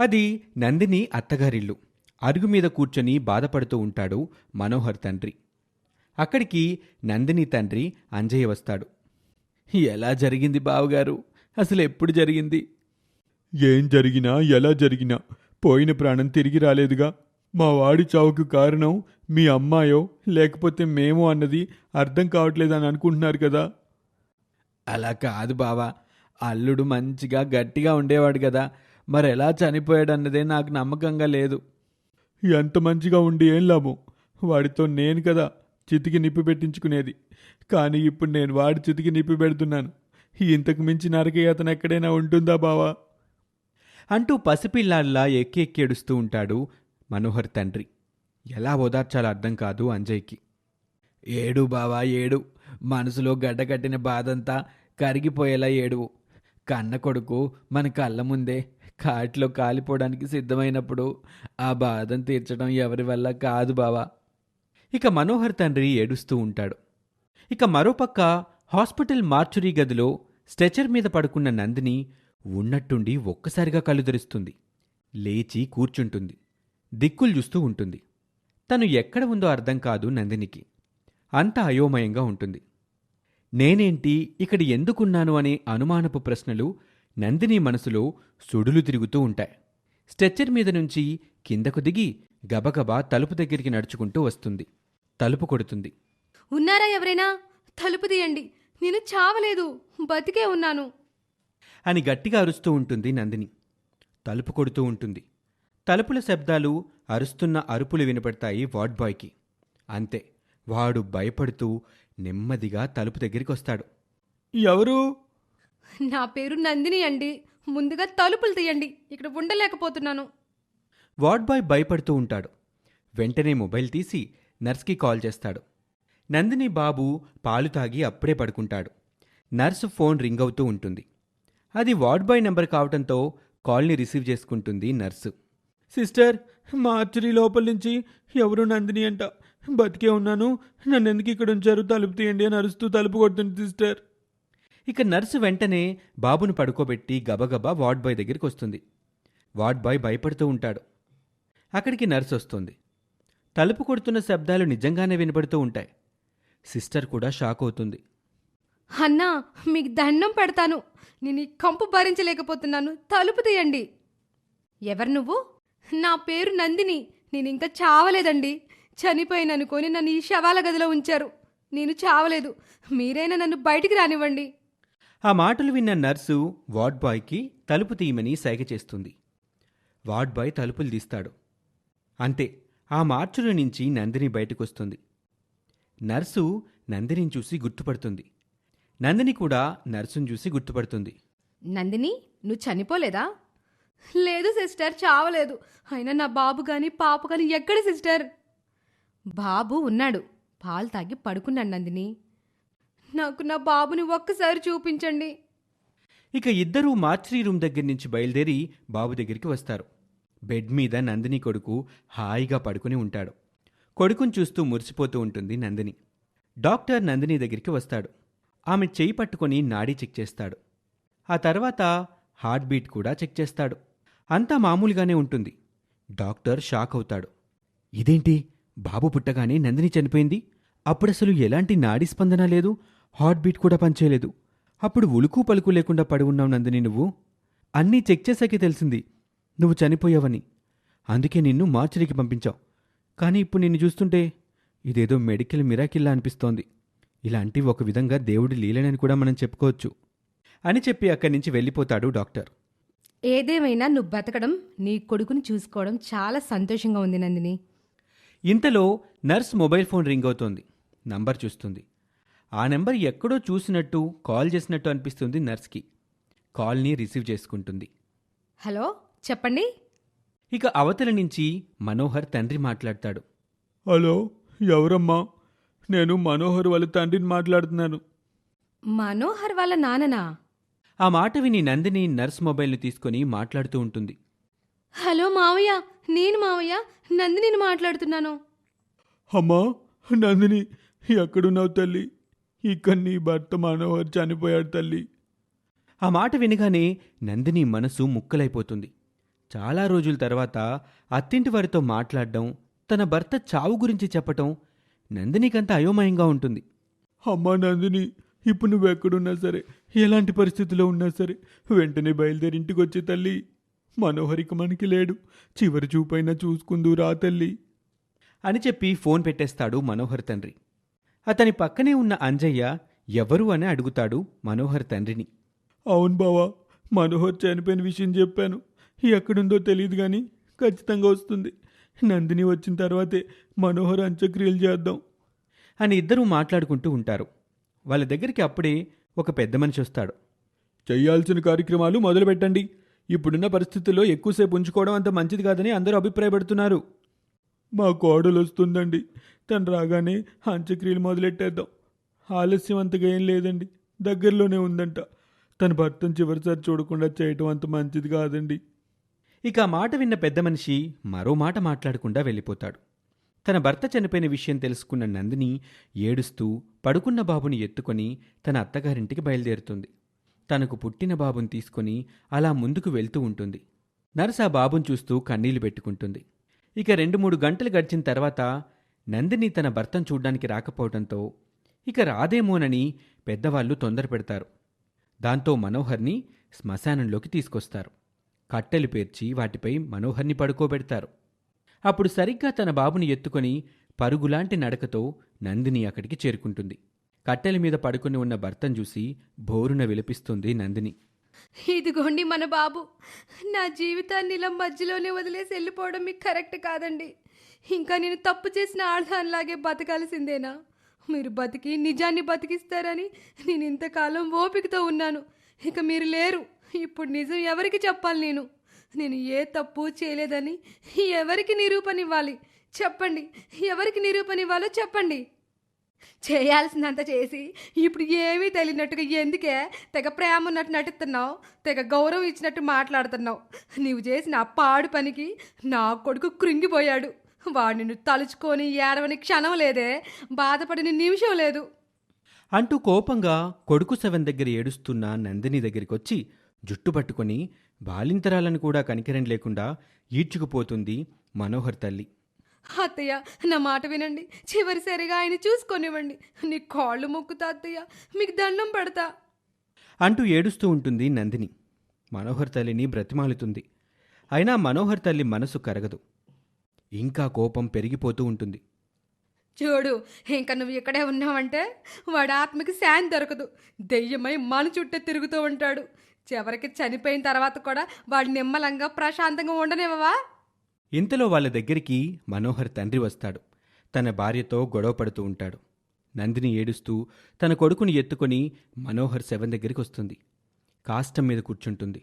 అది నందిని అత్తగారిల్లు. అరుగు మీద కూర్చొని బాధపడుతూ ఉంటాడు మనోహర్ తండ్రి. అక్కడికి నందిని తండ్రి అంజయ్య వస్తాడు. ఎలా జరిగింది బావగారు? అసలు ఎప్పుడు జరిగింది? ఏం జరిగినా ఎలా జరిగినా పోయిన ప్రాణం తిరిగి రాలేదుగా. మా వాడి చావుకు కారణం మీ అమ్మాయో లేకపోతే మేమో అన్నది అర్థం కావట్లేదని అనుకుంటున్నారు కదా. అలా కాదు బావా. అల్లుడు మంచిగా గట్టిగా ఉండేవాడు కదా. మరి ఎలా చనిపోయాడన్నదే నాకు నమ్మకంగా లేదు. ఎంత మంచిగా ఉండి ఏం లాభం? వాడితో నేను కదా చితికి నిప్పి పెట్టించుకునేది. కానీ ఇప్పుడు నేను వాడి చితికి నిప్పి పెడుతున్నాను. ఇంతకు మించి నరకయాతన ఎక్కడైనా ఉంటుందా బావా? అంటూ పసిపిల్లాల్లా ఎక్కి ఎక్కి ఏడుస్తూ ఉంటాడు మనోహర్ తండ్రి. ఎలా ఓదార్చాలో అర్థం కాదు అంజయ్కి. ఏడు బావా ఏడు. మనసులో గడ్డకట్టిన బాధంతా కరిగిపోయేలా ఏడువు. కన్న కొడుకు మన కళ్ళ ముందే కాటిలో కాలిపోవడానికి సిద్ధమైనప్పుడు ఆ బాధను తీర్చడం ఎవరి వల్ల కాదు బావా. ఇక మనోహర్ తండ్రి ఏడుస్తూ ఉంటాడు. ఇక మరోపక్క హాస్పిటల్ మార్చురీ గదిలో స్ట్రెచర్ మీద పడుకున్న నందిని ఉన్నట్టుండి ఒక్కసారిగా కలుదరుస్తుంది లేచి కూర్చుంటుంది. దిక్కులు చూస్తూ ఉంటుంది. తను ఎక్కడ ఉందో అర్థం కాదు నందినికి. అంత అయోమయంగా ఉంటుంది. నేనేంటి ఇక్కడ ఎందుకున్నాను అనే అనుమానపు ప్రశ్నలు నందిని మనసులో సుడులు తిరుగుతూ ఉంటాయి. స్ట్రెచ్చర్ మీద నుంచి కిందకు దిగి గబగబా తలుపు దగ్గరికి నడుచుకుంటూ వస్తుంది. తలుపు కొడుతుంది. ఉన్నారా ఎవరైనా? తలుపు తీయండి. నేను చావలేదు. బతికే ఉన్నాను. అని గట్టిగా అరుస్తూ ఉంటుంది నందిని. తలుపు కొడుతూ ఉంటుంది. తలుపుల శబ్దాలు అరుస్తున్న అరుపులు వినపడతాయి వార్డ్ బాయ్కి. అంతే. వాడు భయపడుతూ నెమ్మదిగా తలుపు దగ్గరికి వస్తాడు. ఎవరు? నా పేరు నందిని అండి. ముందుగా తలుపులు తీయండి. ఇక్కడ ఉండలేకపోతున్నాను. వార్డ్ బాయ్ భయపడుతూ ఉంటాడు. వెంటనే మొబైల్ తీసి నర్స్కి కాల్ చేస్తాడు. నందిని బాబు పాలు తాగి అప్పుడే పడుకుంటాడు. నర్సు ఫోన్ రింగ్ అవుతూ ఉంటుంది. అది వార్డ్ బాయ్ నెంబర్ కావటంతో కాల్ని రిసీవ్ చేసుకుంటుంది నర్సు. సిస్టర్ మార్చరీ లోపల నుంచి ఎవరు నందిని అంట? బతికే ఉన్నాను. నన్ను ఎందుకు ఇక్కడ ఉంచారు? తలుపు తీయండి అని అరుస్తూ తలుపు కొడుతుంది సిస్టర్. ఇక నర్సు వెంటనే బాబును పడుకోబెట్టి గబగబా వార్డ్ బాయ్ దగ్గరికి వస్తుంది. వార్డ్ బాయ్ భయపడుతూ ఉంటాడు. అక్కడికి నర్సు వస్తుంది. తలుపు కొడుతున్న శబ్దాలు నిజంగానే వినపడుతూ ఉంటాయి. సిస్టర్ కూడా షాక్ అవుతుంది. అన్నా మీకు దండం పెడతాను. నేను ఈ కంపు భరించలేకపోతున్నాను. తలుపు తీయండి. ఎవరు నువ్వు? నా పేరు నందిని. నేను ఇంకా చావలేదండి. చనిపోయాను అనుకొని నన్ను ఈ శవాల గదిలో ఉంచారు. నేను చావలేదు. మీరైనా నన్ను బయటికి రానివ్వండి. ఆ మాటలు విన్న నర్సు వార్డ్ బాయ్కి తలుపు తీయమని సైగ చేస్తుంది. వార్డ్ బాయ్ తలుపులు తీస్తాడు. అంతే ఆ మార్చుల నుంచి నందిని బయటకొస్తుంది. నర్సు నందిని చూసి గుర్తుపడుతుంది. నందిని కూడా నర్సును చూసి గుర్తుపడుతుంది. నందిని నువ్వు చనిపోలేదా? లేదు సిస్టర్ చావలేదు. అయినా నా బాబు గాని పాప గాని ఎక్కడ సిస్టర్? బాబు ఉన్నాడు. పాలు తాగి పడుకున్నాడు నందిని. నాకు నా బాబుని ఒక్కసారి చూపించండి. ఇక ఇద్దరూ మాచ్రీ రూమ్ దగ్గర నుంచి బయలుదేరి బాబు దగ్గరికి వస్తారు. బెడ్ మీద నందిని కొడుకు హాయిగా పడుకుని ఉంటాడు. కొడుకుని చూస్తూ మురిసిపోతూ ఉంటుంది నందిని. డాక్టర్ నందిని దగ్గరికి వస్తాడు. ఆమె చేయి పట్టుకొని నాడీ చెక్ చేస్తాడు. ఆ తర్వాత హార్ట్ బీట్ కూడా చెక్ చేస్తాడు. అంతా మామూలుగానే ఉంటుంది. డాక్టర్ షాక్ అవుతాడు. ఇదేంటి? బాబు పుట్టగానే నందిని చనిపోయింది? అప్పుడసలు ఎలాంటి నాడీ స్పందన లేదు? హార్ట్ బీట్ కూడా పనిచేయలేదు. అప్పుడు ఉలుకు పలుకు లేకుండా పడి ఉన్నావు నందిని నువ్వు. అన్నీ చెక్ చేశాకే తెలిసింది. నువ్వు చనిపోయావని. అందుకే నిన్ను మార్చరికి పంపించావు. కానీ ఇప్పుడు నిన్ను చూస్తుంటే ఇదేదో మెడికల్ మిరాకిల్లా అనిపిస్తోంది. ఇలాంటి ఒక విధంగా దేవుడి లీలనని కూడా మనం చెప్పుకోవచ్చు. అని చెప్పి అక్కడి నుంచి వెళ్ళిపోతాడు డాక్టర్. ఏదేమైనా నువ్వు బతకడం నీ కొడుకుని చూసుకోవడం చాలా సంతోషంగా ఉంది నందిని. ఇంతలో నర్స్ మొబైల్ ఫోన్ రింగ్ అవుతోంది. నంబర్ చూస్తుంది. ఆ నెంబర్ ఎక్కడో చూసినట్టు కాల్ చేసినట్టు అనిపిస్తుంది నర్స్కి. కాల్ని రిసీవ్ చేసుకుంటుంది. హలో చెప్పండి. ఇక అవతల నుంచి మనోహర్ తండ్రి మాట్లాడతాడు. హలో ఎవరమ్మా? నేను మనోహర్ వాళ్ళ తండ్రిని మాట్లాడుతున్నాను. మనోహర్ వాళ్ళ నాన్ననా? ఆ మాట విని నందిని నర్స్ మొబైల్ని తీసుకొని మాట్లాడుతూ ఉంటుంది. హలో మావయ్య నేను మావయ్య నందిని మాట్లాడుతున్నాను. అమ్మా నందిని ఎక్కడున్నావు తల్లి? ఇక్కడ నీ భర్త మనోహర్ చనిపోయాడు తల్లి. ఆ మాట వినగానే నందిని మనసు ముక్కలైపోతుంది. చాలా రోజుల తర్వాత అత్తింటి వారితో మాట్లాడడం తన భర్త చావు గురించి చెప్పటం నందినికంత అయోమయంగా ఉంటుంది. అమ్మా నందిని ఇప్పుడు నువ్వు ఎక్కడున్నా సరే ఎలాంటి పరిస్థితిలో ఉన్నా సరే వెంటనే బయలుదేరి ఇంటికి వచ్చే తల్లి మనోహరిక మనకి లేడు. చివరి చూపైనా చూసుకుందు రా తల్లి. అని చెప్పి ఫోన్ పెట్టేస్తాడు మనోహర్ తండ్రి. అతని పక్కనే ఉన్న అంజయ్య ఎవరు అని అడుగుతాడు మనోహర్ తండ్రిని. అవును బావా మనోహర్ చనిపోయిన విషయం చెప్పాను. ఎక్కడుందో తెలియదు కానీ ఖచ్చితంగా వస్తుంది. నందిని వచ్చిన తర్వాతే మనోహర్ అంత్యక్రియలు చేద్దాం. అని ఇద్దరూ మాట్లాడుకుంటూ ఉంటారు. వాళ్ళ దగ్గరికి అప్పుడే ఒక పెద్ద మనిషి వస్తాడు. చేయాల్సిన కార్యక్రమాలు మొదలు పెట్టండి ఇప్పుడున్న పరిస్థితుల్లో ఎక్కువసేపు ఉంచుకోవడం అంత మంచిది కాదని అందరూ అభిప్రాయపడుతున్నారు. మా కోడలు వస్తుందండి. తను రాగానే అంత్యక్రియలు మొదలెట్టేద్దాం. ఆలస్యం అంతగా ఏం లేదండి. దగ్గరలోనే ఉందంట. తన భర్తను చివరిసారి చూడకుండా చేయటం అంత మంచిది కాదండి. ఇక ఆ మాట విన్న పెద్ద మనిషి మరో మాట మాట్లాడకుండా వెళ్ళిపోతాడు. తన భర్త చనిపోయిన విషయం తెలుసుకున్న నందిని ఏడుస్తూ పడుకున్న బాబుని ఎత్తుకొని తన అత్తగారింటికి బయలుదేరుతుంది. తనకు పుట్టిన బాబుని తీసుకొని అలా ముందుకు వెళ్తూ ఉంటుంది. నర్స్ ఆ బాబుని చూస్తూ కన్నీళ్ళు పెట్టుకుంటుంది. ఇక రెండు మూడు గంటలు గడిచిన తర్వాత నందిని తన భర్తను చూడ్డానికి రాకపోవడంతో ఇక రాదేమోనని పెద్దవాళ్ళు తొందర పెడతారు. దాంతో మనోహర్ని శ్మశానంలోకి తీసుకొస్తారు. కట్టెలు పేర్చి వాటిపై మనోహర్ని పడుకోబెడతారు. అప్పుడు సరిగ్గా తన బాబుని ఎత్తుకొని పరుగులాంటి నడకతో నందిని అక్కడికి చేరుకుంటుంది. కట్టెల మీద పడుకుని ఉన్న భర్తను చూసి బోరున విలపిస్తుంది నందిని. ఇదిగోండి మన బాబు. నా జీవితాన్ని ఇలా మధ్యలోనే వదిలేసి వెళ్ళిపోవడం మీకు కరెక్ట్ కాదండి. ఇంకా నేను తప్పు చేసిన ఆడదానిలాగే బతకాల్సిందేనా? మీరు బతికి నిజాన్ని బతికిస్తారని నేను ఇంతకాలం ఓపికతో ఉన్నాను. ఇక మీరు లేరు. ఇప్పుడు నిజం ఎవరికి చెప్పాలి నేను? నేను ఏ తప్పు చేయలేదని ఎవరికి నిరూపణ ఇవ్వాలి? చెప్పండి. ఎవరికి నిరూపణ ఇవ్వాలో చెప్పండి. చేయాల్సినంత చేసి ఇప్పుడు ఏమీ తెలియనట్టుగా ఎందుకే తెగ ప్రేమ ఉన్నట్టు నటిస్తున్నావు తెగ గౌరవం ఇచ్చినట్టు మాట్లాడుతున్నావు. నీవు చేసిన ఆ పాడు పనికి నా కొడుకు కృంగిపోయాడు. వాడిని తలుచుకొని ఏడవని క్షణం లేదే బాధపడిన నిమిషం లేదు. అంటూ కోపంగా కొడుకు శవన్ దగ్గర ఏడుస్తున్న నందిని దగ్గరికొచ్చి జుట్టు పట్టుకొని బాలింతరాలను కూడా కనికరం లేకుండా ఈడ్చుకుపోతుంది మనోహర్ తల్లి. అత్తయ్య నా మాట వినండి. చివరిసరిగా ఆయన చూసుకొనివ్వండి. నీ కాళ్ళు మొక్కుతా అత్తయ్య మీకు దండం పెడతా. అంటూ ఏడుస్తూ ఉంటుంది నందిని. మనోహర్ తల్లిని బ్రతిమాలుతుంది. అయినా మనోహర్ తల్లి మనసు కరగదు. ఇంకా కోపం పెరిగిపోతూ ఉంటుంది. చూడు ఇంకా నువ్వు ఇక్కడే ఉన్నావంటే వాడి ఆత్మకి శాంతి దొరకదు. దెయ్యమై మన చుట్టే తిరుగుతూ ఉంటాడు. చివరికి చనిపోయిన తర్వాత కూడా వాడు నిమ్మలంగా ప్రశాంతంగా ఉండనివ్వవా? ఇంతలో వాళ్ళ దగ్గరికి మనోహర్ తండ్రి వస్తాడు. తన భార్యతో గొడవ పడుతూ ఉంటాడు. నందిని ఏడుస్తూ తన కొడుకుని ఎత్తుకొని మనోహర్ శవం దగ్గరికి వస్తుంది. కాష్టం మీద కూర్చుంటుంది.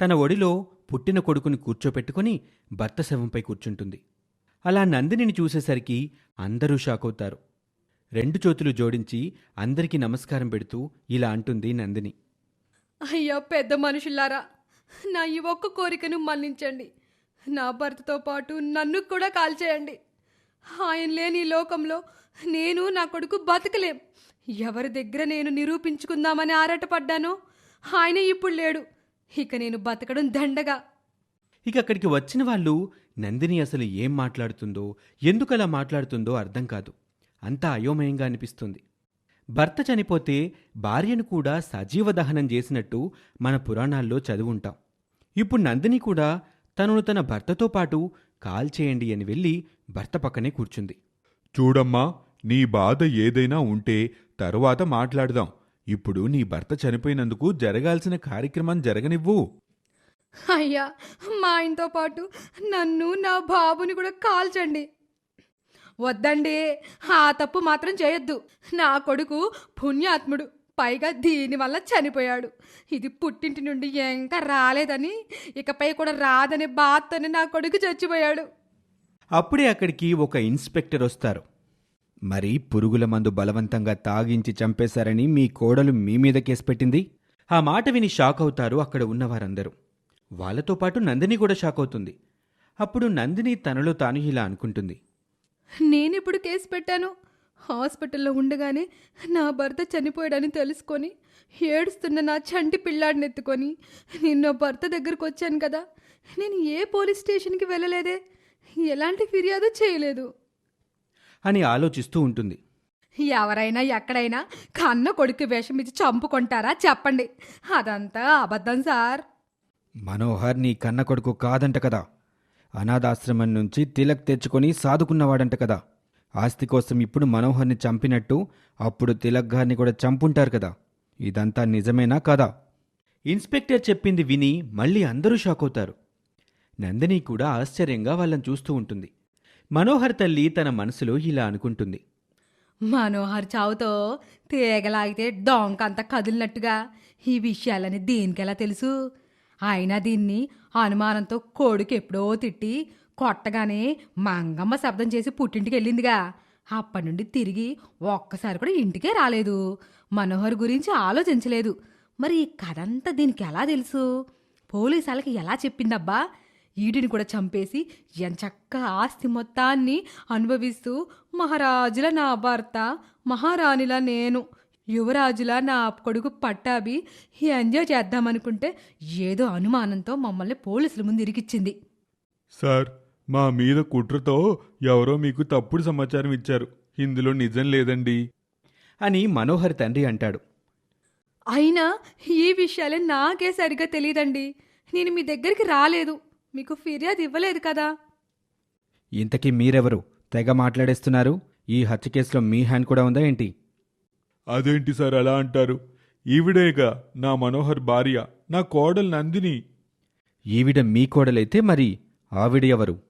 తన ఒడిలో పుట్టిన కొడుకుని కూర్చోపెట్టుకుని భర్త శవంపై కూర్చుంటుంది. అలా నందినిని చూసేసరికి అందరూ షాకవుతారు. రెండు చేతులు జోడించి అందరికీ నమస్కారం పెడుతూ ఇలా అంటుంది నందిని. అయ్యా పెద్ద మనుషులారా నా ఈ ఒక్క కోరికను మన్నించండి. నా భర్తతో పాటు నన్ను కూడా కాల్చేయండి. ఆయన లేని ఈ లోకంలో నేను నా కొడుకు బతకలేం. ఎవరి దగ్గర నేను నిరూపించుకుందామని ఆరాటపడ్డానో ఆయన ఇప్పుడు లేడు. ఇక నేను బతకడం దండగా. ఇక అక్కడికి వచ్చిన వాళ్ళు నందిని అసలు ఏం మాట్లాడుతుందో ఎందుకలా మాట్లాడుతుందో అర్థం కాదు. అంతా అయోమయంగా అనిపిస్తుంది. భర్త చనిపోతే భార్యను కూడా సజీవ దహనం చేసినట్టు మన పురాణాల్లో చదువుంటాం. ఇప్పుడు నందిని కూడా తనను తన భర్తతో పాటు కాల్చేయండి అని వెళ్ళి భర్త పక్కనే కూర్చుంది. చూడమ్మా నీ బాధ ఏదైనా ఉంటే తరువాత మాట్లాడదాం. ఇప్పుడు నీ భర్త చనిపోయినందుకు జరగాల్సిన కార్యక్రమం జరగనివ్వు. అయ్యా మా ఆయనతో పాటు నన్ను నా బాబుని కూడా కాల్చండి. వద్దండి ఆ తప్పు మాత్రం చేయొద్దు. నా కొడుకు పుణ్యాత్ముడు. పైగా దీనివల్ల చనిపోయాడు. ఇది పుట్టింటి నుండి ఇంకా రాలేదని ఇకపై కూడా రాదనే బాధతోనే నా కొడుకు చచ్చిపోయాడు. అప్పుడే అక్కడికి ఒక ఇన్స్పెక్టర్ వస్తారు. మరి పురుగుల మందు బలవంతంగా తాగించి చంపేశారని మీ కోడలు మీ మీద కేసు పెట్టింది? ఆ మాట విని షాక్ అవుతారు అక్కడ ఉన్నవారందరూ. వాళ్ళతో పాటు నందిని కూడా షాక్ అవుతుంది. అప్పుడు నందిని తనలో తాను ఇలా అనుకుంటుంది. నేనెప్పుడు కేసు పెట్టాను. హాస్పిటల్లో ఉండగానే నా భర్త చనిపోయాడని తెలుసుకొని ఏడుస్తున్న నా చంటి పిల్లాడిని ఎత్తుకొని నిన్న భర్త దగ్గరకు వచ్చాను కదా నేను ఏ పోలీస్ స్టేషన్కి వెళ్ళలేదే? ఎలాంటి ఫిర్యాదు చేయలేదు. అని ఆలోచిస్తూ ఉంటుంది. ఎవరైనా ఎక్కడైనా కన్న కొడుకు వేషం ఇచ్చి చంపుకుంటారా చెప్పండి. అదంతా అబద్ధం సార్. మనోహర్ నీ కన్న కొడుకు కాదంట కదా. అనాథాశ్రమం నుంచి తిలక్ తెచ్చుకొని సాదుకున్నవాడంట కదా. ఆస్తి కోసం ఇప్పుడు మనోహర్ని చంపినట్టు అప్పుడు తిలక్ గారిని కూడా చంపుంటారు కదా. ఇదంతా నిజమేనా కదా? ఇన్స్పెక్టర్ చెప్పింది విని మళ్ళీ అందరూ షాక్ అవుతారు. నందిని కూడా ఆశ్చర్యంగా వాళ్ళని చూస్తూ ఉంటుంది. మనోహర్ తల్లి తన మనసులో ఇలా అనుకుంటుంది. మనోహర్ చావుతో తీగలాగితే డొంకంత కదిలినట్టుగా ఈ విషయాలని దీనికెలా తెలుసు? అయినా దీన్ని అనుమానంతో కొడుకు ఎప్పుడో తిట్టి కొట్టగానే మంగమ్మ శబ్దం చేసి పుట్టింటికి వెళ్ళిందిగా. అప్పటి నుండి తిరిగి ఒక్కసారి కూడా ఇంటికే రాలేదు. మనోహర్ గురించి ఆలోచించలేదు. మరి ఈ కథంతా దీనికి ఎలా తెలుసు? పోలీసు వాళ్ళకి ఎలా చెప్పిందబ్బా? ఈడిని కూడా చంపేసి ఎంచక్క ఆస్తి మొత్తాన్ని అనుభవిస్తూ మహారాజుల నా భర్త మహారాణిలా నేను యువరాజులా నా కొడుకు పట్టాభి ఎంజాయ్ చేద్దామనుకుంటే ఏదో అనుమానంతో మమ్మల్ని పోలీసుల ముందు ఇరికిచ్చింది. సార్ మా మీద కుట్రతో ఎవరో మీకు తప్పుడు సమాచారం ఇచ్చారు. ఇందులో నిజం లేదండి. అని మనోహర్ తండ్రి అంటాడు. అయినా ఈ విషయాలే నాకే సరిగ్గా తెలియదండి. నేను మీ దగ్గరికి రాలేదు. మీకు ఫిర్యాదు ఇవ్వలేదు కదా. ఇంతకీ మీరెవరు? తెగ మాట్లాడేస్తున్నారు. ఈ హత్య కేసులో మీ హ్యాండ్ కూడా ఉందా ఏంటి? అదేంటి సార్ అలా అంటారు? ఈవిడేగా నా మనోహర్ భార్య నా కోడలు నందిని. ఈవిడ మీ కోడలైతే మరి ఆవిడ ఎవరు?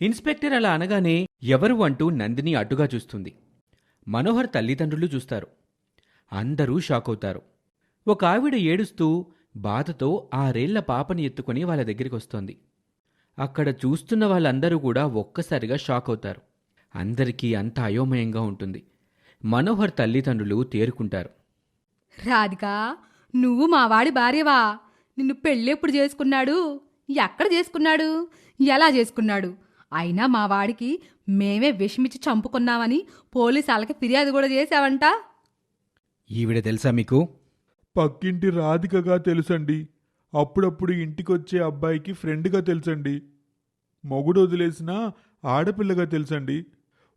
ఇన్స్పెక్టర్ అలా అనగానే ఎవరు అంటూ నందిని అడ్డుగా చూస్తుంది. మనోహర్ తల్లిదండ్రులు చూస్తారు. అందరూ షాక్ అవుతారు ఒక ఆవిడ ఏడుస్తూ బాధతో ఆరేళ్ళ పాపని ఎత్తుకొని వాళ్ళ దగ్గరికి వస్తోంది. అక్కడ చూస్తున్న వాళ్ళందరూ కూడా ఒక్కసారిగా షాక్ అవుతారు అందరికీ అంత అయోమయంగా ఉంటుంది. మనోహర్ తల్లిదండ్రులు తేరుకుంటారు. రాధిక నువ్వు మావాడి భార్యవా? నిన్ను పెళ్ళెప్పుడు చేసుకున్నాడు? ఎక్కడ చేసుకున్నాడు? ఎలా చేసుకున్నాడు? అయినా మా వాడికి మేమే విషమిచ్చి చంపుకున్నామని పోలీసు వాళ్ళకి ఫిర్యాదు కూడా చేశావంట? ఈవిడ తెలుసా మీకు? పక్కింటి రాధికగా తెలుసండి. అప్పుడప్పుడు ఇంటికొచ్చే అబ్బాయికి ఫ్రెండ్గా తెలుసండి. మొగుడు వదిలేసిన ఆడపిల్లగా తెలుసండి.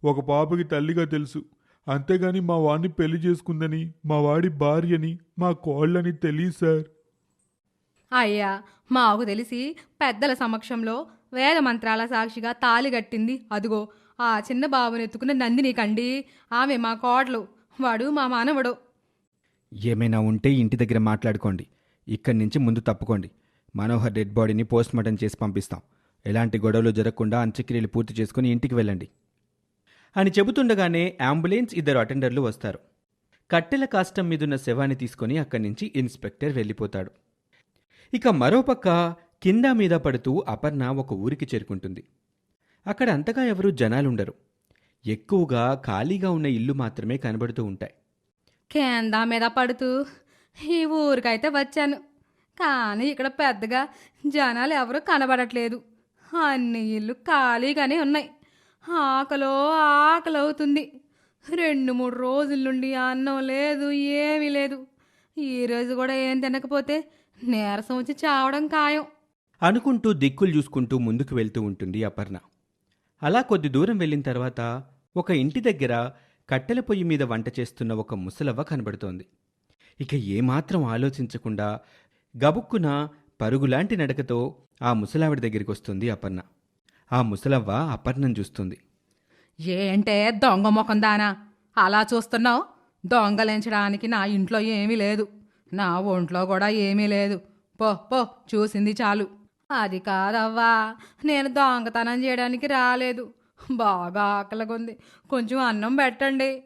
ఒక పాపకి తల్లిగా తెలుసు. అంతేగాని మా వాడిని పెళ్ళి చేసుకుందని మా వాడి భార్యని మా కోళ్ళని తెలియదు సార్. అయ్యా మాకు తెలిసి పెద్దల సమక్షంలో వేద మంత్రాల సాక్షిగా తాలి కట్టింది. అదుగో ఆ చిన్న బాబుని ఎత్తుకున్న నందిని కండి. ఆమె మా కోడలు. వాడు మా మానవుడు. ఏమైనా ఉంటే ఇంటి దగ్గర మాట్లాడుకోండి. ఇక్కడి నుంచి ముందు తప్పుకోండి. మనోహర్ డెడ్ బాడీని పోస్ట్మార్టం చేసి పంపిస్తాం. ఎలాంటి గొడవలు జరగకుండా అంత్యక్రియలు పూర్తి చేసుకుని ఇంటికి వెళ్ళండి. అని చెబుతుండగానే అంబులెన్స్ ఇద్దరు అటెండర్లు వస్తారు. కట్టెల కాష్టం మీదున్న శవాన్ని తీసుకొని అక్కడి నుంచి ఇన్స్పెక్టర్ వెళ్ళిపోతాడు. ఇక మరోపక్క కింద మీద పడుతూ అపర్ణ ఒక ఊరికి చేరుకుంటుంది. అక్కడ అంతగా ఎవరూ జనాలుండరు. ఎక్కువగా ఖాళీగా ఉన్న ఇల్లు మాత్రమే కనబడుతూ ఉంటాయి. కింద మీద పడుతూ ఈ ఊరికైతే వచ్చాను. కానీ ఇక్కడ పెద్దగా జనాలు ఎవరు కనబడట్లేదు. అన్ని ఇల్లు ఖాళీగానే ఉన్నాయి. ఆకలో ఆకలి అవుతుంది రెండు మూడు రోజుల నుండి అన్నం లేదు ఏమీ లేదు. ఈరోజు కూడా ఏం తినకపోతే నీరసం వచ్చి చావడం ఖాయం. అనుకుంటూ దిక్కులు చూసుకుంటూ ముందుకు వెళ్తూ ఉంటుంది అపర్ణ. అలా కొద్ది దూరం వెళ్ళిన తర్వాత ఒక ఇంటి దగ్గర కట్టెల పొయ్యి మీద వంట చేస్తున్న ఒక ముసలవ్వ కనబడుతోంది. ఇక ఏమాత్రం ఆలోచించకుండా గబుక్కున పరుగులాంటి నడకతో ఆ ముసలావిడ దగ్గరికి వస్తుంది అపర్ణ. ఆ ముసలవ్వ అపర్ణం చూస్తుంది. ఏంటే దొంగ ముఖం దానా? అలా చూస్తున్నావు? దొంగలించడానికి నా ఇంట్లో ఏమీ లేదు. నా ఒంట్లో కూడా ఏమీ లేదు. పో పో చూసింది చాలు. అది కాదవ్వా నేను దొంగతనం చేయడానికి రాలేదు. బాగా ఆకలిగుంది. కొంచెం అన్నం పెట్టండి.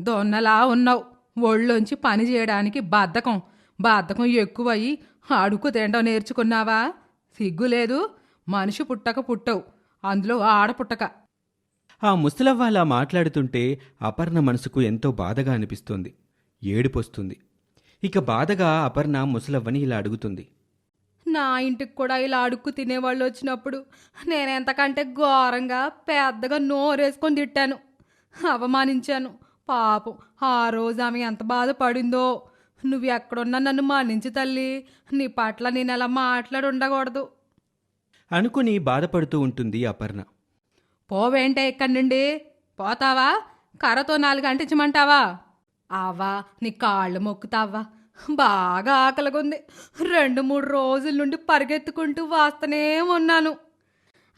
దొన్నలా ఉన్నావు. ఒళ్ళొంచి పని చేయడానికి బద్ధకం. బద్ధకం ఎక్కువయ్యి అడుగు తినడం నేర్చుకున్నావా? సిగ్గు లేదు మనిషి పుట్టక పుట్టవు. అందులో ఆడ పుట్టక. ఆ ముసలవ్వ అలా మాట్లాడుతుంటే అపర్ణ మనసుకు ఎంతో బాధగా అనిపిస్తుంది. ఏడుపొస్తుంది. ఇక బాధగా అపర్ణ ముసలవ్వని ఇలా అడుగుతుంది. నా ఇంటికి కూడా ఇలా అడుక్కు తినేవాళ్ళు వచ్చినప్పుడు నేను ఎంతకంటే ఘోరంగా పెద్దగా నోరేసుకొని తిట్టాను. అవమానించాను. పాపం ఆ రోజు ఆమె ఎంత బాధపడిందో. నువ్వు ఎక్కడున్నా నన్ను మన్నించి తల్లి. నీ పట్ల నేను అలా మాట్లాడి ఉండకూడదు. అనుకుని బాధపడుతూ ఉంటుంది అపర్ణ. పోవేంటే ఇక్కడి నుండి? పోతావా? కర్రతో నాలుగు అంటించమంటావా? ఆవా నీ కాళ్ళు మొక్కుతావా? బాగా ఆకలిగుంది. రెండు మూడు రోజుల నుండి పరిగెత్తుకుంటూ వాస్తనే ఉన్నాను.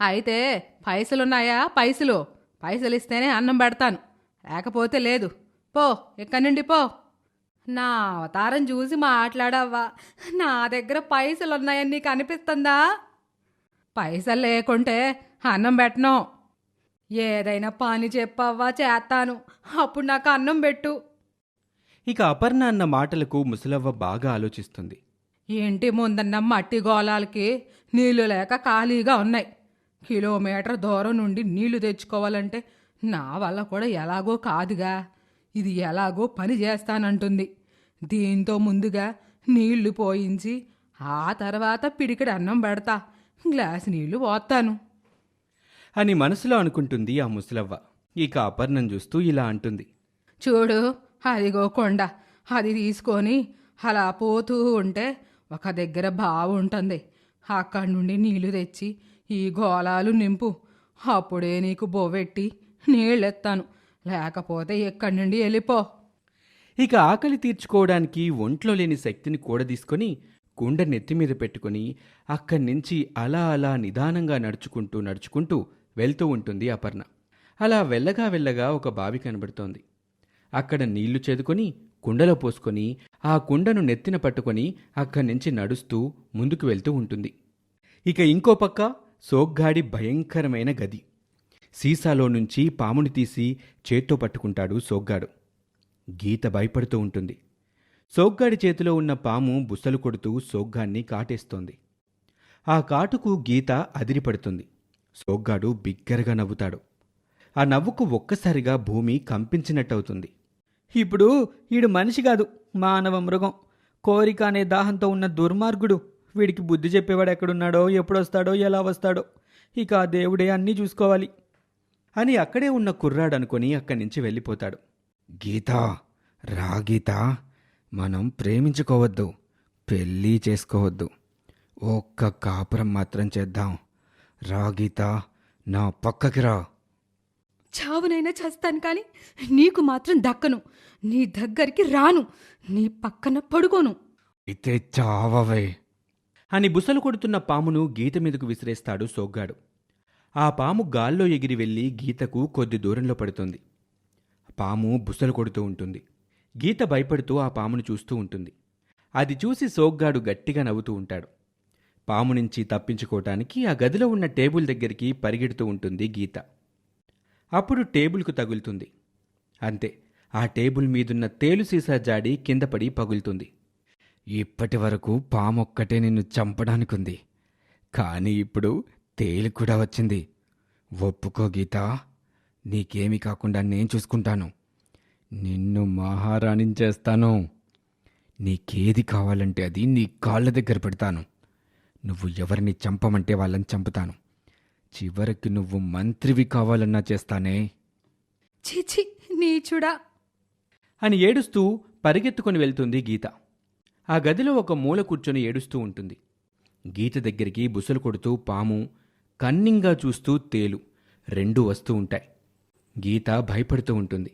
అయితే పైసలున్నాయా? పైసలు. పైసలు ఇస్తేనే అన్నం పెడతాను. లేకపోతే లేదు. పో ఇక్కడి నుండి పో. నా అవతారం చూసి మాట్లాడవ్వా. నా దగ్గర పైసలు ఉన్నాయని నీకు అనిపిస్తుందా? పైసలు లేకుంటే అన్నం పెట్టను. ఏదైనా పని చెప్పవ్వా చేస్తాను అప్పుడు నాకు అన్నం పెట్టు. ఇక అపర్ణ అన్న మాటలకు ముసలవ్వ బాగా ఆలోచిస్తుంది. ఇంటి ముందన్న మట్టి గోళాలకి నీళ్ళు లేక ఖాళీగా ఉన్నాయి. కిలోమీటర్ దూరం నుండి నీళ్ళు తెచ్చుకోవాలంటే నా వల్ల కూడా ఎలాగో కాదుగా. ఇది ఎలాగో పని చేస్తానంటుంది. దీంతో ముందుగా నీళ్ళు పోయించి ఆ తర్వాత పిడికిడి అన్నం పెడతా గ్లాస్ నీళ్ళు పోస్తాను అని మనసులో అనుకుంటుంది ఆ ముసలవ్వ. ఇక అపర్ణం చూస్తూ ఇలా అంటుంది. చూడు అదిగో కొండ అది తీసుకొని అలా పోతూ ఉంటే ఒక దగ్గర బావి ఉంటుంది. అక్కడి నుండి నీళ్ళు తెచ్చి ఈ గోళాలు నింపు. అప్పుడే నీకు బొవెట్టి నీళ్ళెత్తాను. లేకపోతే ఎక్కడి నుండి వెళ్ళిపో. ఇక ఆకలి తీర్చుకోవడానికి ఒంట్లో లేని శక్తిని కూడదీసుకొని కుండ నెత్తి మీద పెట్టుకుని అక్కడి నుంచి అలా అలా నిదానంగా నడుచుకుంటూ నడుచుకుంటూ వెళ్తూ ఉంటుంది అపర్ణ. అలా వెళ్ళగా వెళ్ళగా ఒక బావి కనబడుతోంది. అక్కడ నీళ్ళు చేదుకొని కుండలో పోసుకొని ఆ కుండను నెత్తిన పట్టుకొని అక్కడి నుంచి నడుస్తూ ముందుకు వెళ్తూ ఉంటుంది. ఇక ఇంకో పక్క సోగ్గాడి భయంకరమైన గది. సీసాలో నుంచి పాముని తీసి చేత్తో పట్టుకుంటాడు సోగ్గాడు. గీత భయపడుతూ ఉంటుంది. సోగ్గాడి చేతిలో ఉన్న పాము బుసలు కొడుతూ సోగ్గాన్ని కాటేస్తోంది. ఆ కాటుకు గీత అదిరిపడుతుంది. సోగ్గాడు బిగ్గరగా నవ్వుతాడు. ఆ నవ్వుకు ఒక్కసారిగా భూమి కంపించినట్టవుతుంది. ఇప్పుడు ఈడు మనిషి కాదు మానవ మృగం. కోరిక అనే దాహంతో ఉన్న దుర్మార్గుడు వీడికి బుద్ధి చెప్పేవాడు ఎక్కడున్నాడో ఎప్పుడొస్తాడో ఎలా వస్తాడో. ఇక ఆ దేవుడే అన్నీ చూసుకోవాలి. అని అక్కడే ఉన్న కుర్రాడు అనుకొని అక్కడి నుంచి వెళ్ళిపోతాడు. గీత రా గీత మనం ప్రేమించుకోవద్దు పెళ్ళి చేసుకోవద్దు. ఒక్క కాపురం మాత్రం చేద్దాం. రా గీత నా పక్కకి రా. చావునైనా చేస్తాను కానీ నీకు మాత్రం దక్కను. నీ దగ్గరికి రాను. నీ పక్కన పడుకోను. అయితే చావవే. అని బుసలు కొడుతున్న పామును గీత మీదకు విసిరేస్తాడు సోగ్గాడు. ఆ పాము గాల్లో ఎగిరి వెళ్ళి గీతకు కొద్ది దూరంలో పడుతుంది. పాము బుసలు కొడుతూ ఉంటుంది. గీత భయపడుతూ ఆ పామును చూస్తూ ఉంటుంది. అది చూసి సోగ్గాడు గట్టిగా నవ్వుతూ ఉంటాడు. పాము నుంచి తప్పించుకోవటానికి ఆ గదిలో ఉన్న టేబుల్ దగ్గరికి పరిగెడుతూ ఉంటుంది గీత. అప్పుడు టేబుల్కు తగులుతుంది. అంతే ఆ టేబుల్ మీదున్న తేలు సీసా జాడి కింద పడి పగులుతుంది. ఇప్పటి వరకు పామొక్కటే నిన్ను చంపడానికుంది. కానీ ఇప్పుడు తేలు కూడా వచ్చింది. ఒప్పుకో గీత నీకేమీ కాకుండా నేను చూసుకుంటాను. నిన్ను మహారాణి చేస్తాను. నీకేది కావాలంటే అది నీ కాళ్ళ దగ్గర పెడతాను. నువ్వు ఎవరిని చంపమంటే వాళ్ళని చంపుతాను. చివరికి నువ్వు మంత్రివి కావాలన్నా చేస్తానే. చిచి నీచుడా. అని ఏడుస్తూ పరిగెత్తుకొని వెళ్తుంది గీత. ఆ గదిలో ఒక మూల కూర్చొని ఏడుస్తూ ఉంటుంది. గీత దగ్గరికి బుసలు కొడుతూ పాము కన్నింగా చూస్తూ తేలు రెండూ వస్తూ ఉంటాయి. గీత భయపడుతూ ఉంటుంది.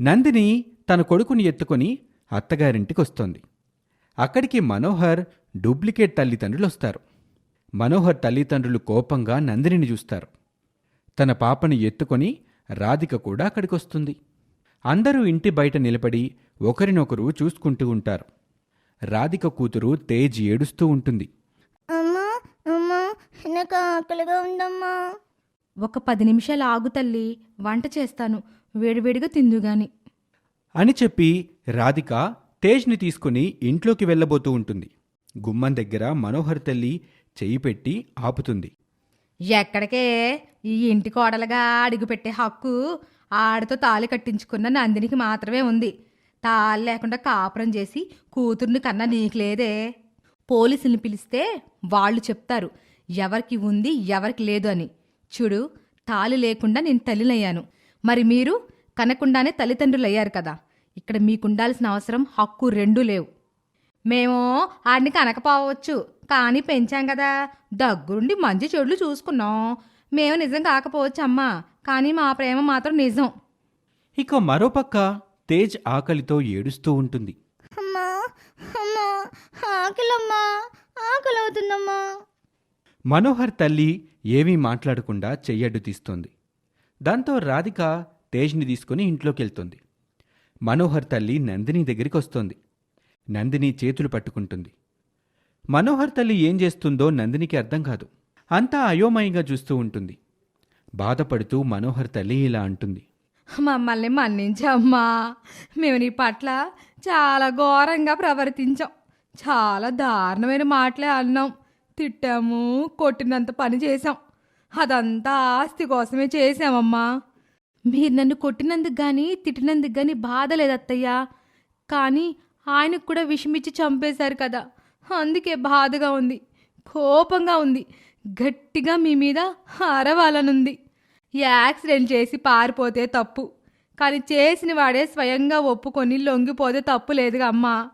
నందిని తన కొడుకుని ఎత్తుకొని అత్తగారింటికి వస్తోంది అక్కడికి మనోహర్ డూప్లికేట్ తల్లిదండ్రులు వస్తారు మనోహర్ తల్లిదండ్రులు కోపంగా నందినిని చూస్తారు. తన పాపని ఎత్తుకొని రాధిక కూడా అక్కడికొస్తుంది. అందరూ ఇంటి బయట నిలబడి ఒకరినొకరు చూసుకుంటూ ఉంటారు. రాధిక కూతురు తేజ్ ఏడుస్తూ ఉంటుంది. అమ్మా అమ్మా నాకు ఆకలిగా ఉందమ్మా. ఒక పది నిమిషాలు ఆగు తల్లి వంట చేస్తాను వేడివేడిగా తిందుగాని అని చెప్పి రాధిక తేజ్ని తీసుకుని ఇంట్లోకి వెళ్ళబోతూ ఉంటుంది. గుమ్మం దగ్గర మనోహర్ తల్లి చెయ్యి పెట్టి ఆపుతుంది. ఎక్కడికే ఈ ఇంటి కోడలుగా అడుగుపెట్టే హక్కు ఆడితో తాళి కట్టించుకున్న నందినికి మాత్రమే ఉంది. తాళి లేకుండా కాపురం చేసి కూతుర్ని కన్నా నీకు లేదే. పోలీసుల్ని పిలిస్తే వాళ్ళు చెప్తారు ఎవరికి ఉంది ఎవరికి లేదు అని. చూడు తాళి లేకుండా నేను తల్లినయ్యాను. మరి మీరు కనకుండానే తల్లిదండ్రులు అయ్యారు కదా. ఇక్కడ మీకుండాల్సిన అవసరం హక్కు రెండూ లేవు. మేము ఆడిని కనకపోవచ్చు. కానీ పెంచాం కదా. దగ్గరుండి మంచి చెడులు చూసుకున్నాం. మేము నిజం కాకపోవచ్చు అమ్మా కానీ మా ప్రేమ మాత్రం నిజం. ఇక మరోపక్క తేజ్ ఆకలితో ఏడుస్తూ ఉంటుంది. అమ్మా అమ్మా ఆకలమ్మా ఆకలి అవుతుందమ్మా మనోహర్ తల్లి ఏమీ మాట్లాడకుండా చెయ్యడ్డు తీస్తోంది. దాంతో రాధిక తేజ్ని తీసుకుని ఇంట్లోకి వెళ్తుంది మనోహర్ తల్లి నందిని దగ్గరికి వస్తోంది నందిని చేతులు పట్టుకుంటుంది. మనోహర్ తల్లి ఏం చేస్తుందో నందినికి అర్థం కాదు. అంతా అయోమయంగా చూస్తూ ఉంటుంది. బాధపడుతూ మనోహర్ తల్లి ఇలా అంటుంది. మమ్మల్ని మన్నించమ్మా. మేము నీ పట్ల చాలా ఘోరంగా ప్రవర్తించాం. చాలా దారుణమైన మాటలే అన్నాం. తిట్టాము కొట్టినంత పని చేశాం. అదంతా ఆస్తి కోసమే చేశామమ్మా. మీరు నన్ను కొట్టినందుకు కానీ తిట్టినందుకు కానీ బాధ లేదు అత్తయ్య కానీ ఆయనకు కూడా విషమిచ్చి చంపేశారు కదా. అందుకే బాధగా ఉంది కోపంగా ఉంది గట్టిగా మీ మీద అరవాలనుంది. యాక్సిడెంట్ చేసి పారిపోతే తప్పు కానీ చేసిన వాడే స్వయంగా ఒప్పుకొని లొంగిపోతే తప్పు లేదుగా అమ్మా.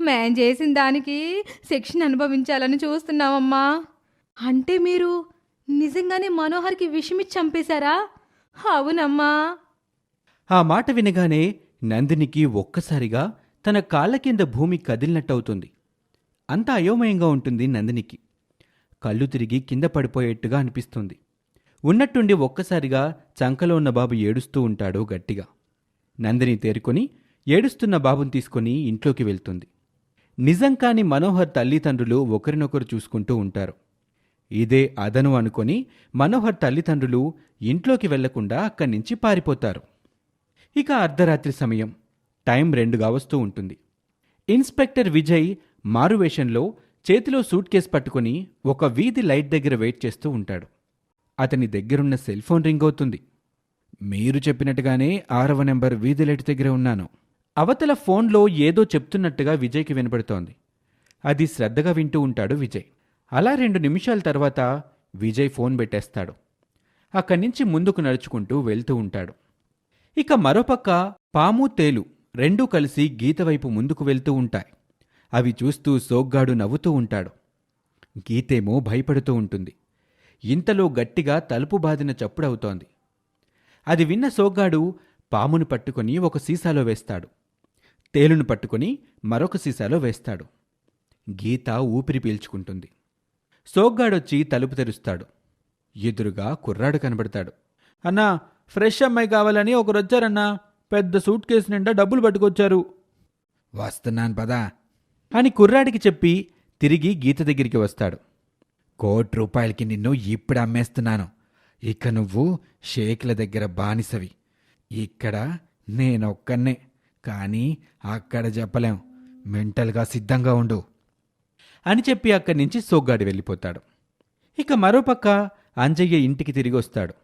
మేం చేసిన దానికి శిక్షణ అనుభవించాలని చూస్తున్నామమ్మా అంటే మీరు నిజంగానే మనోహర్కి విషమిచ్చి చంపేశారా? అవునమ్మా. ఆ మాట వినగానే నందినికి ఒక్కసారిగా తన కాళ్ళ కింద భూమి కదిలినట్టవుతుంది. అంతా అయోమయంగా ఉంటుంది నందినికి. కళ్ళు తిరిగి కింద పడిపోయేట్టుగా అనిపిస్తుంది. ఉన్నట్టుండి ఒక్కసారిగా చంకలో ఉన్న బాబు ఏడుస్తూ ఉంటాడు గట్టిగా. నందిని తేరుకొని ఏడుస్తున్న బాబుని తీసుకొని ఇంట్లోకి వెళ్తుంది. నిజం కాని మనోహర్ తల్లిదండ్రులు ఒకరినొకరు చూసుకుంటూ ఉంటారు. ఇదే అదను అనుకొని మనోహర్ తల్లిదండ్రులు ఇంట్లోకి వెళ్ళకుండా అక్కడి నుంచి పారిపోతారు. ఇక అర్ధరాత్రి సమయం. టైం రెండుగా వస్తూ ఉంటుంది. ఇన్స్పెక్టర్ విజయ్ మారువేషంలో చేతిలో సూట్ కేస్ పట్టుకుని ఒక వీధి లైట్ దగ్గర వెయిట్ చేస్తూ ఉంటాడు. అతని దగ్గరున్న సెల్ ఫోన్ రింగ్ అవుతుంది. మీరు చెప్పినట్టుగానే ఆరవ నెంబర్ వీధి లైట్ దగ్గర ఉన్నాను. అవతల ఫోన్లో ఏదో చెప్తున్నట్టుగా విజయ్కి వినపడుతోంది. అది శ్రద్ధగా వింటూ ఉంటాడు విజయ్. అలా రెండు నిమిషాల తర్వాత విజయ్ ఫోన్ పెట్టేస్తాడు. అక్కడి నుంచి ముందుకు నడుచుకుంటూ వెళ్తూ ఉంటాడు. ఇక మరోపక్క పాము తేలు రెండూ కలిసి గీత వైపు ముందుకు వెళ్తూ ఉంటాయి. అవి చూస్తూ సోగ్గాడు నవ్వుతూ ఉంటాడు. గీతేమో భయపడుతూ ఉంటుంది. ఇంతలో గట్టిగా తలుపు బాదిన చప్పుడవుతోంది. అది విన్న సోగ్గాడు పామును పట్టుకొని ఒక సీసాలో వేస్తాడు. తేలును పట్టుకొని మరొక సీసాలో వేస్తాడు. గీత ఊపిరి పీల్చుకుంటుంది. సోగ్గాడొచ్చి తలుపు తెరుస్తాడు. ఎదురుగా కుర్రాడు కనబడతాడు. అన్నా ఫ్రెష్ అమ్మాయి కావాలని ఒకరొచ్చారన్నా పెద్ద సూట్ కేసు నిండా డబ్బులు పట్టుకొచ్చారు. వస్తున్నాను పదా. అని కుర్రాడికి చెప్పి తిరిగి గీత దగ్గరికి వస్తాడు. కోటి రూపాయలకి నిన్ను ఇప్పుడు అమ్మేస్తున్నాను. ఇక నువ్వు షేక్ల దగ్గర బానిసవి. ఇక్కడ నేనొక్కనే కానీ అక్కడ చెప్పలేం. మెంటల్గా సిద్ధంగా ఉండు. అని చెప్పి అక్కడి నుంచి సోగ్గాడి వెళ్ళిపోతాడు. ఇక మరోపక్క అంజయ్య ఇంటికి తిరిగి వస్తాడు.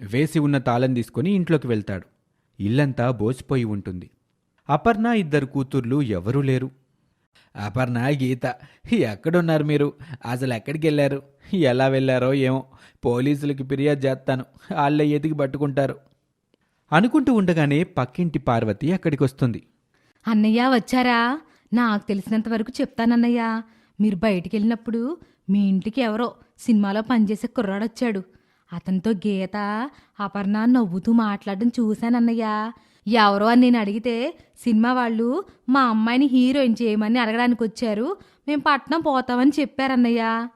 వేసి ఉన్న తాళం తీసుకుని ఇంట్లోకి వెళ్తాడు. ఇల్లంతా బోసిపోయి ఉంటుంది. అపర్ణ ఇద్దరు కూతుర్లు ఎవరూ లేరు. అపర్ణ గీత. ఎక్కడున్నారు మీరు? అసలు ఎక్కడికి వెళ్ళారు? ఎలా వెళ్ళారో ఏమో. పోలీసులకి ఫిర్యాదు చేస్తాను. వాళ్ళే ఎతికి పట్టుకుంటారు. అనుకుంటూ ఉండగానే పక్కింటి పార్వతి అక్కడికి వస్తుంది అన్నయ్య వచ్చారా? నాకు తెలిసినంత వరకు చెప్తానన్నయ్య. మీరు బయటికి వెళ్ళినప్పుడు మీ ఇంటికి ఎవరో సినిమాలో పనిచేసే కుర్రాడొచ్చాడు. అతనితో గీత అపర్ణ నవ్వుతూ మాట్లాడడం చూశానన్నయ్య. ఎవరో అని నేను అడిగితే సినిమా వాళ్ళు మా అమ్మాయిని హీరోయిన్ చేయమని అడగడానికి వచ్చారు. మేము పట్నం పోతామని చెప్పారన్నయ్య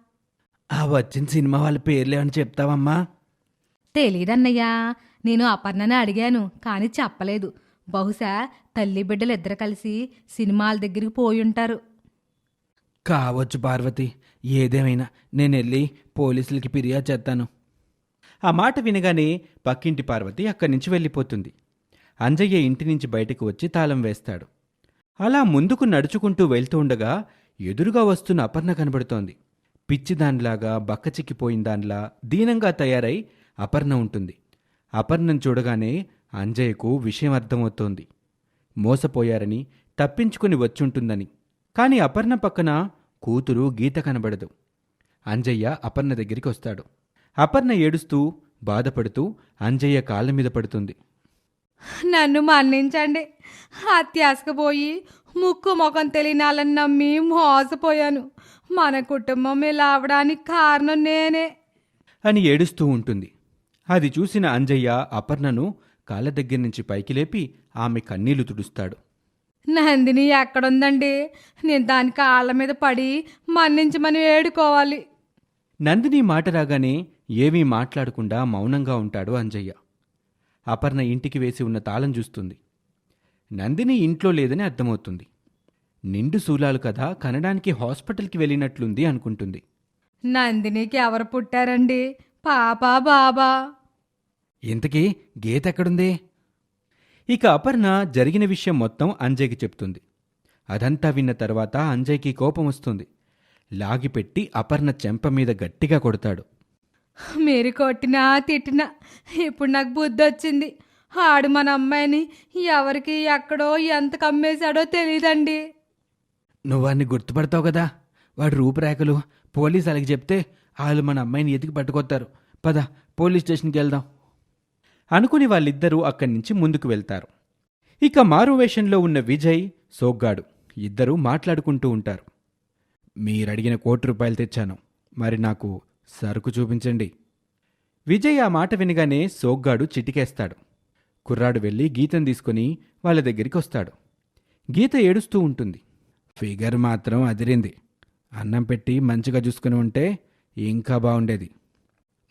ఆ వచ్చిన సినిమా వాళ్ళ పేర్లు ఏమని చెప్తావమ్మా? తెలీదన్నయ్యా నేను అపర్ణని అడిగాను కానీ చెప్పలేదు. బహుశా తల్లి బిడ్డలు ఇద్దరు కలిసి సినిమాల దగ్గరికి పోయి ఉంటారు. కావచ్చు పార్వతి. ఏదేమైనా నేను వెళ్ళి పోలీసులకి ఫిర్యాదు చేస్తాను. ఆ మాట వినగానే పక్కింటి పార్వతి అక్కడి నుంచి వెళ్ళిపోతుంది. అంజయ్య ఇంటి నుంచి బయటకు వచ్చి తాళం వేస్తాడు. అలా ముందుకు నడుచుకుంటూ వెళ్తుండగా ఎదురుగా వస్తున్న అపర్ణ కనబడుతోంది. పిచ్చిదాన్లాగా బక్కచిక్కిపోయిన దానిలా దీనంగా తయారై అపర్ణ ఉంటుంది. అపర్ణం చూడగానే అంజయ్యకు విషయం అర్థమవుతోంది. మోసపోయారని తప్పించుకుని వచ్చుంటుందని. కాని అపర్ణ పక్కన కూతురు గీత కనబడదు. అంజయ్య అపర్ణ దగ్గరికి వస్తాడు. అపర్ణ ఏడుస్తూ బాధపడుతూ అంజయ్య కాళ్ళ మీద పడుతుంది. నన్ను మన్నించండి. అత్యాసకపోయి ముక్కు ముఖం తెలియనాలని నమ్మి మోసపోయాను. మన కుటుంబం ఇలా అవడానికి కారణం నేనే. అని ఏడుస్తూ ఉంటుంది. అది చూసిన అంజయ్య అపర్ణను కాళ్ళ దగ్గర నుంచి పైకి లేపి ఆమె కన్నీళ్ళు తుడుస్తాడు. నందిని ఎక్కడుందండి? నేను దాని కాళ్ళ మీద పడి మన్నించమని వేడుకోవాలి నందిని మాట రాగానే ఏమీ మాట్లాడకుండా మౌనంగా ఉంటాడు అంజయ్య. అపర్ణ ఇంటికి వేసి ఉన్న తాళం చూస్తుంది. నందిని ఇంట్లో లేదని అర్థమవుతుంది. నిండు శూలాలు కదా కనడానికి హాస్పిటల్కి వెళ్ళినట్లుంది అనుకుంటుంది. నందినికి ఎవరు పుట్టారండి? పాపా బాబా. ఇంతకీ గీత ఎక్కడుంది? ఇక అపర్ణ జరిగిన విషయం మొత్తం అంజయ్కి చెప్తుంది. అదంతా విన్న తర్వాత అంజయ్కి కోపం వస్తుంది. లాగిపెట్టి అపర్ణ చెంప మీద గట్టిగా కొడతాడు. మీరు కొట్టినా తిట్టినా ఇప్పుడు నాకు బుద్ధి వచ్చింది. ఆడు మన అమ్మాయిని ఎవరికి ఎక్కడో ఎంత కమ్మేశాడో తెలియదండి నువ్వాన్ని గుర్తుపడతావు కదా? వాడి రూపురేఖలు పోలీసు అలాగే చెప్తే వాళ్ళు మన అమ్మాయిని ఎతికి పట్టుకొస్తారు పద పోలీస్ స్టేషన్కి వెళ్దాం. అనుకుని వాళ్ళిద్దరూ అక్కడి నుంచి ముందుకు వెళ్తారు. ఇక మారువేషంలో ఉన్న విజయ్ సోగ్గాడు. ఇద్దరూ మాట్లాడుకుంటూ ఉంటారు. మీరడిగిన కోటి రూపాయలు తెచ్చాను. మరి నాకు సరుకు చూపించండి. విజయ్ ఆ మాట వినగానే సోగ్గాడు చిటికేస్తాడు. కుర్రాడు వెళ్ళి గీతను తీసుకుని వాళ్ళ దగ్గరికి వస్తాడు. గీత ఏడుస్తూ ఉంటుంది. ఫిగర్ మాత్రం అదిరింది. అన్నం పెట్టి మంచిగా చూసుకుని ఉంటే ఇంకా బాగుండేది.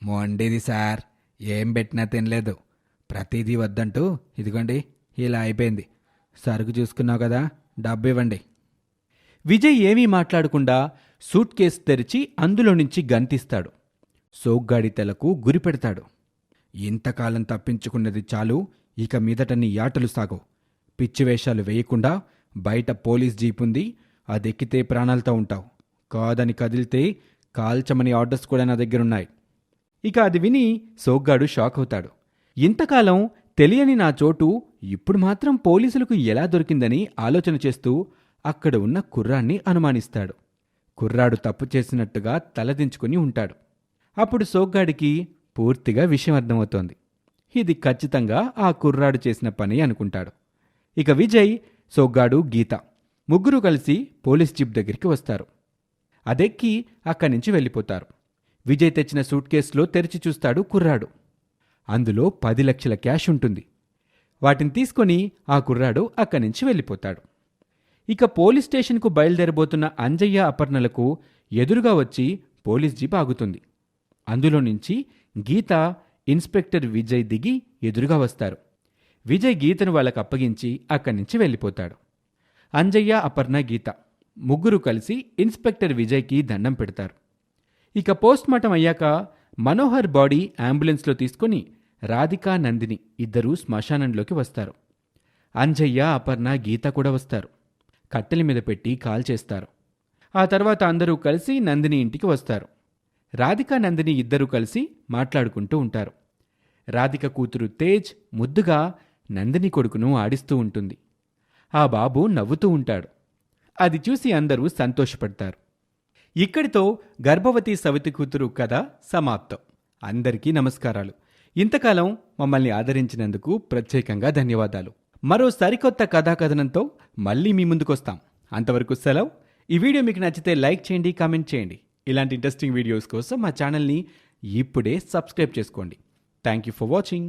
మొండేది సార్. ఏం పెట్టినా తినలేదు. ప్రతిదీ వద్దంటూ ఇదిగోండి ఇలా అయిపోయింది. సరుకు చూసుకున్నావు కదా డబ్బు ఇవ్వండి. విజయ్ ఏమీ మాట్లాడకుండా సూట్ కేసు తెరిచి అందులో నుంచి గంతిస్తాడు. సోగ్గాడి తెలకు గురిపెడతాడు ఇంతకాలం తప్పించుకున్నది చాలు ఇక మీదట నీ యాటలు సాగవు పిచ్చివేషాలు వేయకుండా బయట పోలీస్ జీపుంది ఉంది అదెక్కితే ప్రాణాలతో ఉంటావు. కాదని కదిలితే కాల్చమని ఆర్డర్స్ కూడా నా దగ్గరున్నాయి. ఇక అది విని సోగ్గాడు షాక్ అవుతాడు. ఇంతకాలం తెలియని నా చోటు ఇప్పుడు మాత్రం పోలీసులకు ఎలా దొరికిందని ఆలోచన చేస్తూ అక్కడ ఉన్న కుర్రాన్ని అనుమానిస్తాడు. కుర్రాడు తప్పు చేసినట్టుగా తలదించుకుని ఉంటాడు. అప్పుడు సోగ్గాడికి పూర్తిగా విషయం అర్థమవుతోంది. ఇది ఖచ్చితంగా ఆ కుర్రాడు చేసిన పని అనుకుంటాడు. ఇక విజయ్ సోగ్గాడు గీత ముగ్గురు కలిసి పోలీస్ జీప్ దగ్గరికి వస్తారు. అదెక్కి అక్కడి నుంచి వెళ్ళిపోతారు. విజయ్ తెచ్చిన సూట్ కేసులో తెరిచి చూస్తాడు కుర్రాడు. అందులో పది లక్షల క్యాష్ ఉంటుంది. వాటిని తీసుకొని ఆ కుర్రాడు అక్కడి నుంచి వెళ్ళిపోతాడు. ఇక పోలీస్ స్టేషన్కు బయలుదేరబోతున్న అంజయ్య అపర్ణలకు ఎదురుగా వచ్చి పోలీస్ జీప్ ఆగుతుంది. అందులో నుంచి గీత ఇన్స్పెక్టర్ విజయ్ దిగి ఎదురుగా వస్తారు. విజయ్ గీతను వాళ్ళకు అప్పగించి అక్కడి నుంచి వెళ్ళిపోతాడు. అంజయ్య అపర్ణ గీత ముగ్గురు కలిసి ఇన్స్పెక్టర్ విజయ్కి దండం పెడతారు. ఇక పోస్ట్మార్టం అయ్యాక మనోహర్ బాడీ అంబులెన్స్లో తీసుకొని రాధికా నందిని ఇద్దరూ శ్మశానంలోకి వస్తారు. అంజయ్య అపర్ణ గీత కూడా వస్తారు. కట్టెల మీద పెట్టి కాల్ చేస్తారు. ఆ తర్వాత అందరూ కలిసి నందిని ఇంటికి వస్తారు. రాధిక నందిని ఇద్దరూ కలిసి మాట్లాడుకుంటూ ఉంటారు. రాధిక కూతురు తేజ్ ముద్దుగా నందిని కొడుకును ఆడిస్తూ ఉంటుంది. ఆ బాబు నవ్వుతూ ఉంటాడు. అది చూసి అందరూ సంతోషపడతారు. ఇక్కడితో గర్భవతి సవితి కూతురు కథ సమాప్తం. అందరికీ నమస్కారాలు. ఇంతకాలం మమ్మల్ని ఆదరించినందుకు ప్రత్యేకంగా ధన్యవాదాలు. మరో సరికొత్త కథాకథనంతో మళ్ళీ మీ ముందుకొస్తాం. అంతవరకు సెలవు. ఈ వీడియో మీకు నచ్చితే లైక్ చేయండి కామెంట్ చేయండి. ఇలాంటి ఇంట్రెస్టింగ్ వీడియోస్ కోసం మా ఛానల్ని ఇప్పుడే సబ్స్క్రైబ్ చేసుకోండి. Thank you for watching.